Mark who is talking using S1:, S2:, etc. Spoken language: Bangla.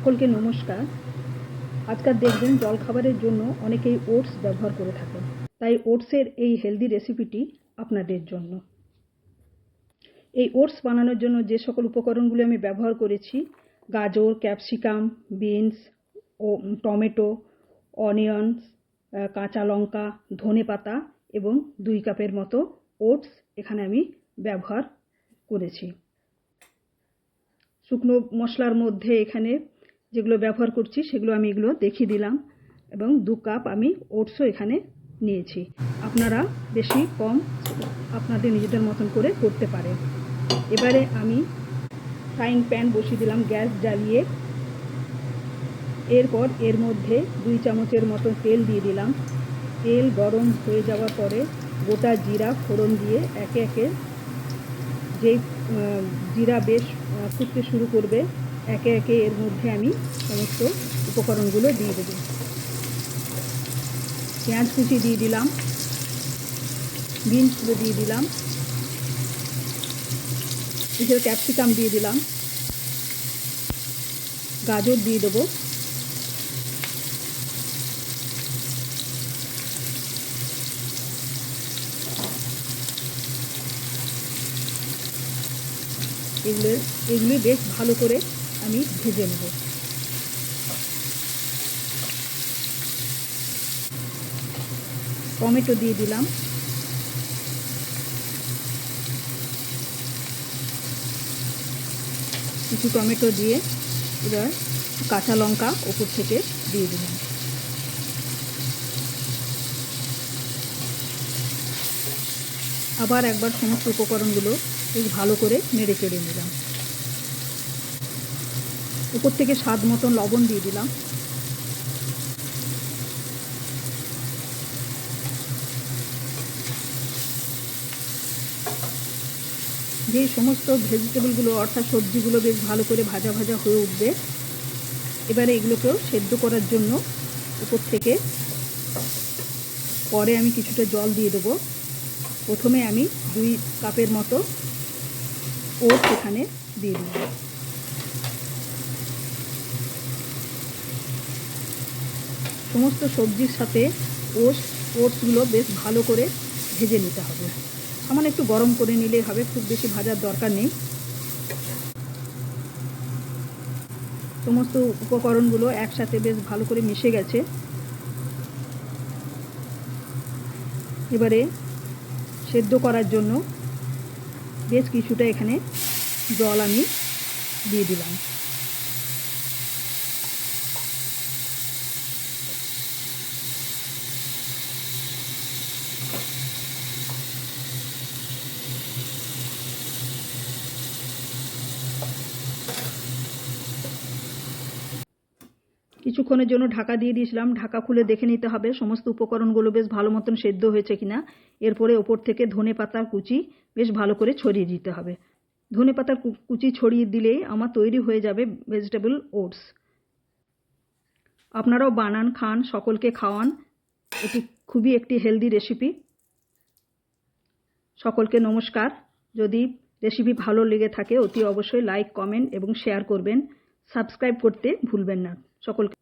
S1: সকলকে নমস্কার। আজকাল দেখবেন জলখাবারের জন্য অনেকেই ওটস ব্যবহার করে থাকেন। তাই ওটসের এই হেলদি রেসিপিটি আপনাদের জন্য। এই ওটস বানানোর জন্য যে সকল উপকরণগুলি আমি ব্যবহার করেছি, গাজর, ক্যাপসিকাম, বিনস ও টমেটো, অনিয়নস কাঁচা লঙ্কা, ধনে পাতা এবং দুই কাপের মতো ওটস এখানে আমি ব্যবহার করেছি। শুকনো মশলার মধ্যে এখানে যেগুলো ব্যবহার করছি, সেগুলো আমি এগুলো দেখিয়ে দিলাম এবং দু কাপ আমি ওটসও এখানে নিয়েছি। আপনারা বেশি কম আপনাদের নিজেদের মতন করে করতে পারেন। এবারে আমি ফ্রাইং প্যান বসিয়ে দিলাম গ্যাস জ্বালিয়ে। এরপর এর মধ্যে দুই চামচের মতো তেল দিয়ে দিলাম। তেল গরম হয়ে যাওয়ার পরে গোটা জিরা ফোড়ন দিয়ে একে একে যেই জিরা বেশ ফুটতে শুরু করবে একে একে এর মধ্যে আমি সমস্ত উপকরণগুলো দিয়ে দেবো। পেঁয়াজ কুচি দিয়ে দিলাম, বিনসগুলো দিয়ে দিলাম, এছাড়া ক্যাপসিকাম দিয়ে দিলাম, গাজর দিয়ে দেবো। এগুলো এগুলি বেশ ভালো করে আমি ভেজে নেব। টমেটো দিয়ে দিলাম। কিছু টমেটো দিয়ে এবার কাঁচা লঙ্কা ওপর থেকে দিয়ে দিলাম। আবার একবার সমস্ত উপকরণগুলো বেশ ভালো করে নেড়ে চেড়ে নিলাম। উপর থেকে স্বাদ মতন লবণ দিয়ে দিলাম। যে সমস্ত ভেজিটেবলগুলো অর্থাৎ সবজিগুলো বেশ ভালো করে ভাজা ভাজা হয়ে উঠবে, এবারে এগুলোকেও সেদ্ধ করার জন্য উপর থেকে পরে আমি কিছুটা জল দিয়ে দেবো। প্রথমে আমি দুই কাপের মতো ওটস এখানে দিয়ে দিব সমস্ত সবজির সাথে ওটস ওটসগুলো বেশ ভালো করে ভেজে নিতে হবে। সামান্য একটু গরম করে নিলেই হবে, খুব বেশি ভাজার দরকার নেই। সমস্ত উপকরণগুলো একসাথে বেশ ভালো করে মিশে গেছে। এবারে সেদ্ধ করার জন্য বেশ কিছুটা এখানে জল আমি দিয়ে দিলাম। কিছুক্ষণের জন্য ঢাকা দিয়ে দিয়েছিলাম। ঢাকা খুলে দেখে নিতে হবে, সমস্ত উপকরণগুলো বেশ ভালো মতন সেদ্ধ হয়েছে কিনা। এরপরে ওপর থেকে ধনে পাতার কুচি বেশ ভালো করে ছড়িয়ে দিতে হবে। ধনে পাতার কুচি ছড়িয়ে দিলেই আমার তৈরি হয়ে যাবে ভেজিটেবল ওটস আপনারাও বানান, খান, সকলকে খাওয়ান। এটি খুবই একটি হেলদি রেসিপি সকলকে নমস্কার। যদি রেসিপি ভালো লেগে থাকে, অতি অবশ্যই লাইক কমেন্ট এবং শেয়ার করবেন। সাবস্ক্রাইব করতে ভুলবেন না। সকলকে